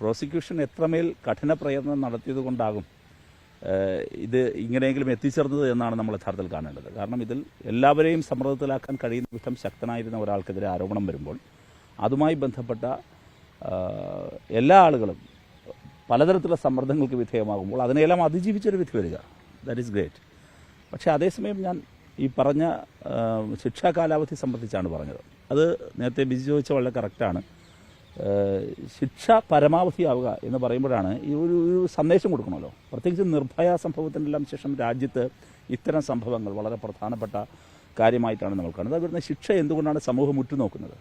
Prosecution എത്രമേൽ കഠിന പ്രയത്നം നടത്തിയത് കൊണ്ടാകും ഇത് ഇങ്ങനെയെങ്കിലും എത്തിച്ചേർന്നത് എന്നാണ് നമ്മൾ യഥാർത്ഥത്തിൽ കാണേണ്ടത്. കാരണം ഇതിൽ എല്ലാവരെയും സമ്മർദ്ദത്തിലാക്കാൻ കഴിയുന്ന വിധം ശക്തനായിരുന്ന ഒരാൾക്കെതിരെ ആരോപണം വരുമ്പോൾ അതുമായി ബന്ധപ്പെട്ട എല്ലാ ആളുകളും പലതരത്തിലുള്ള സമ്മർദ്ദങ്ങൾക്ക് വിധേയമാകുമ്പോൾ അതിനെല്ലാം അതിജീവിച്ചൊരു വിധി വരിക. ദാറ്റ് ഈസ് ഗ്രേറ്റ് പക്ഷേ അതേസമയം ഞാൻ ഈ പറഞ്ഞ ശിക്ഷാ കാലാവധി സംബന്ധിച്ചാണ് പറഞ്ഞത്. അത് നേരത്തെ ബിജി ചോദിച്ച വളരെ കറക്റ്റാണ് ശിക്ഷ പരമാവധിയാവുക എന്ന് പറയുമ്പോഴാണ് ഈ ഒരു ഒരു സന്ദേശം കൊടുക്കണമല്ലോ. പ്രത്യേകിച്ച് നിർഭയ സംഭവത്തിനെല്ലാം ശേഷം രാജ്യത്ത് ഇത്തരം സംഭവങ്ങൾ വളരെ പ്രധാനപ്പെട്ട കാര്യമായിട്ടാണ് നമ്മൾ കാണുന്നത്. അതുകൊണ്ട് ശിക്ഷ എന്തുകൊണ്ടാണ് സമൂഹം ഉറ്റുനോക്കുന്നത്?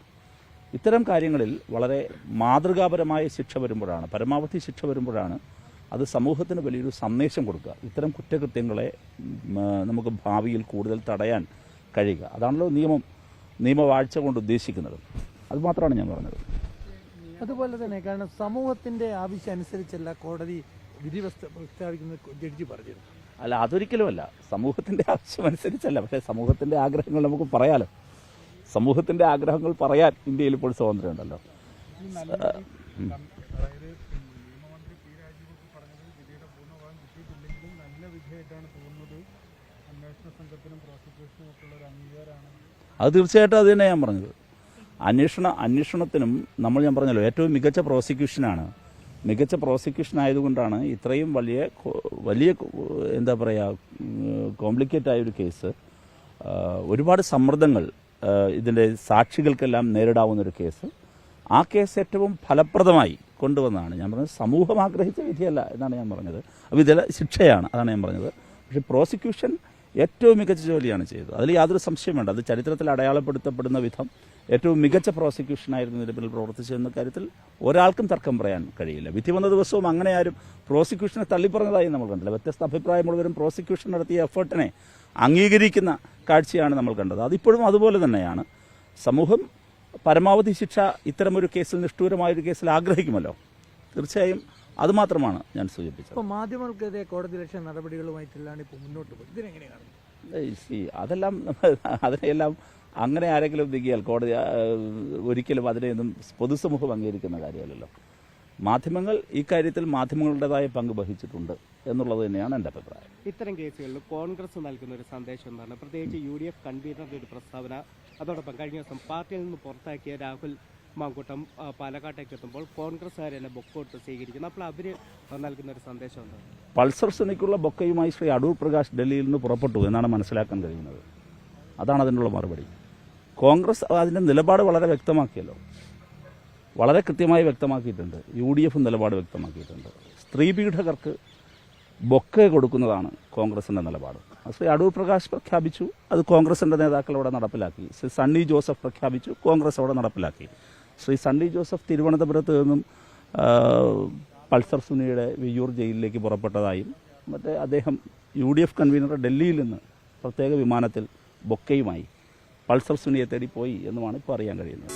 ഇത്തരം കാര്യങ്ങളിൽ വളരെ മാതൃകാപരമായ ശിക്ഷ വരുമ്പോഴാണ് പരമാവധി ശിക്ഷ വരുമ്പോഴാണ് അത് സമൂഹത്തിന് വലിയൊരു സന്ദേശം കൊടുക്കുക. ഇത്തരം കുറ്റകൃത്യങ്ങളെ നമുക്ക് ഭാവിയിൽ കൂടുതൽ തടയാൻ കഴിയുക. അതാണല്ലോ നിയമം നിയമവാഴ്ച കൊണ്ട് ഉദ്ദേശിക്കുന്നത്. അതുമാത്രമാണ് ഞാൻ പറഞ്ഞത്. അതുപോലെ തന്നെ കാരണം സമൂഹത്തിന്റെ ആവശ്യം അനുസരിച്ചല്ല കോടതി വിധി പ്രസ്ത- പ്രസ്താവിക്കുന്ന ജഡ്ജി പറഞ്ഞിരുന്നു അല്ല അതൊരിക്കലുമല്ല. സമൂഹത്തിന്റെ ആവശ്യം അനുസരിച്ചല്ല. പക്ഷേ സമൂഹത്തിന്റെ ആഗ്രഹങ്ങൾ നമുക്ക് പറയാലോ. സമൂഹത്തിന്റെ ആഗ്രഹങ്ങൾ പറയാൻ ഇന്ത്യയിൽ ഇപ്പോൾ സ്വാതന്ത്ര്യമുണ്ടല്ലോ. അത് തീർച്ചയായിട്ടും അത് തന്നെ ഞാൻ പറഞ്ഞത്. അന്വേഷണ അന്വേഷണത്തിനും നമ്മൾ ഞാൻ പറഞ്ഞല്ലോ ഏറ്റവും മികച്ച പ്രോസിക്യൂഷനാണ്. മികച്ച പ്രോസിക്യൂഷൻ ആയതുകൊണ്ടാണ് ഇത്രയും വലിയ വലിയ എന്താ പറയുക കോംപ്ലിക്കേറ്റ് ആയ ഒരു കേസ് ഒരുപാട് സമ്മർദ്ദങ്ങൾ ഇതിന്റെ സാക്ഷികൾക്കെല്ലാം നേരിടാവുന്ന ഒരു കേസ്. ആ കേസ് ഏറ്റവും ഫലപ്രദമായി കൊണ്ടുവന്നതാണ്. ഞാൻ പറഞ്ഞത് സമൂഹം ആഗ്രഹിച്ച വിധിയല്ല എന്നാണ് ഞാൻ പറഞ്ഞത്. അപ്പോൾ ഇതെല്ലാം ശിക്ഷയാണ് അതാണ് ഞാൻ പറഞ്ഞത്. പക്ഷേ പ്രോസിക്യൂഷൻ ഏറ്റവും മികച്ച ജോലിയാണ് ചെയ്തത്. അതിൽ യാതൊരു സംശയം വേണ്ട. അത് ചരിത്രത്തിൽ അടയാളപ്പെടുത്തപ്പെടുന്ന വിധം ഏറ്റവും മികച്ച പ്രോസിക്യൂഷനായിരുന്നു ഇതിന്റെ പിന്നിൽ പ്രവർത്തിച്ചതെന്ന കാര്യത്തിൽ ഒരാൾക്കും തർക്കം പറയാൻ കഴിയില്ല. വിധി വന്ന ദിവസവും അങ്ങനെ ആരും പ്രോസിക്യൂഷനെ തള്ളിപ്പറഞ്ഞതായി നമ്മൾ കണ്ടില്ല. വ്യത്യസ്ത അഭിപ്രായമുള്ളവരും പ്രോസിക്യൂഷൻ നടത്തിയ എഫേർട്ടിനെ അംഗീകരിക്കുന്ന കാഴ്ചയാണ് നമ്മൾ കണ്ടത്. അതിപ്പോഴും അതുപോലെ തന്നെയാണ്. സമൂഹം പരമാവധി ശിക്ഷ ഇത്തരമൊരു കേസിൽ നിഷ്ഠൂരമായൊരു കേസിൽ ആഗ്രഹിക്കുമല്ലോ. തീർച്ചയായും അതുമാത്രമാണ് ഞാൻ സൂചിപ്പിച്ചത്. ഇപ്പൊ മാധ്യമങ്ങൾക്കെതിരെ കോടതി ലക്ഷ നടപടികളുമായിട്ടെല്ലാം ഇപ്പോൾ മുന്നോട്ട് പോകും ഇതിനെങ്ങനെയാണ്? അതെല്ലാം അതിനെല്ലാം അങ്ങനെ ആരെങ്കിലും നീങ്ങിയാൽ കോടതി ഒരിക്കലും അതിനെയൊന്നും പൊതുസമൂഹം അംഗീകരിക്കുന്ന കാര്യമല്ലല്ലോ. മാധ്യമങ്ങൾ ഈ കാര്യത്തിൽ മാധ്യമങ്ങളുടേതായ പങ്ക് വഹിച്ചിട്ടുണ്ട് എന്നുള്ളത് തന്നെയാണ് എന്റെ അഭിപ്രായം. ഇത്തരം കേസുകളിൽ കോൺഗ്രസ് നൽകുന്ന ഒരു സന്ദേശം എന്താണ്? പ്രത്യേകിച്ച് യു ഡി എഫ് കൺവീനറുടെ ഒരു പ്രസ്താവന അതോടൊപ്പം കഴിഞ്ഞ ദിവസം പാർട്ടിയിൽ നിന്ന് പുറത്താക്കിയ രാഹുൽ മാങ്കൂട്ടം പാലക്കാട്ടേക്ക് എത്തുമ്പോൾ കോൺഗ്രസ്സുകാരെല്ലാം ബൊക്കോട്ട് സ്വീകരിക്കുന്നു. അപ്പോൾ അവർ നൽകുന്ന ഒരു സന്ദേശമുണ്ട് പൾസർ സെനിക്കുള്ള ബൊക്കയുമായി ശ്രീ അടൂർ പ്രകാശ് ഡൽഹിയിൽ നിന്ന് പുറപ്പെട്ടു എന്നാണ് മനസ്സിലാക്കാൻ കഴിയുന്നത്. അതാണ് അതിനുള്ള മറുപടി. കോൺഗ്രസ് അതിന്റെ നിലപാട് വളരെ വ്യക്തമാക്കിയല്ലോ. വളരെ കൃത്യമായി വ്യക്തമാക്കിയിട്ടുണ്ട്. യു ഡി എഫ് നിലപാട് വ്യക്തമാക്കിയിട്ടുണ്ട്. സ്ത്രീ പീഡകർക്ക് ബൊക്കെ കൊടുക്കുന്നതാണ് കോൺഗ്രസിന്റെ നിലപാട്. ശ്രീ അടൂർ പ്രകാശ് പ്രഖ്യാപിച്ചു. അത് കോൺഗ്രസിന്റെ നേതാക്കൾ അവിടെ നടപ്പിലാക്കി. ശ്രീ സണ്ണി ജോസഫ് പ്രഖ്യാപിച്ചു. കോൺഗ്രസ് അവിടെ നടപ്പിലാക്കി. ശ്രീ സണ്ണി ജോസഫ് തിരുവനന്തപുരത്ത് നിന്നും പൾസർ സുനിയുടെ വിയ്യൂർ ജയിലിലേക്ക് പുറപ്പെട്ടതായും മറ്റേ അദ്ദേഹം യു ഡി എഫ് കൺവീനർ ഡൽഹിയിൽ നിന്ന് പ്രത്യേക വിമാനത്തിൽ ബൊക്കയുമായി പൾസർ സുനിയെ തേടി പോയി എന്നുമാണ് ഇപ്പോൾ അറിയാൻ കഴിയുന്നത്.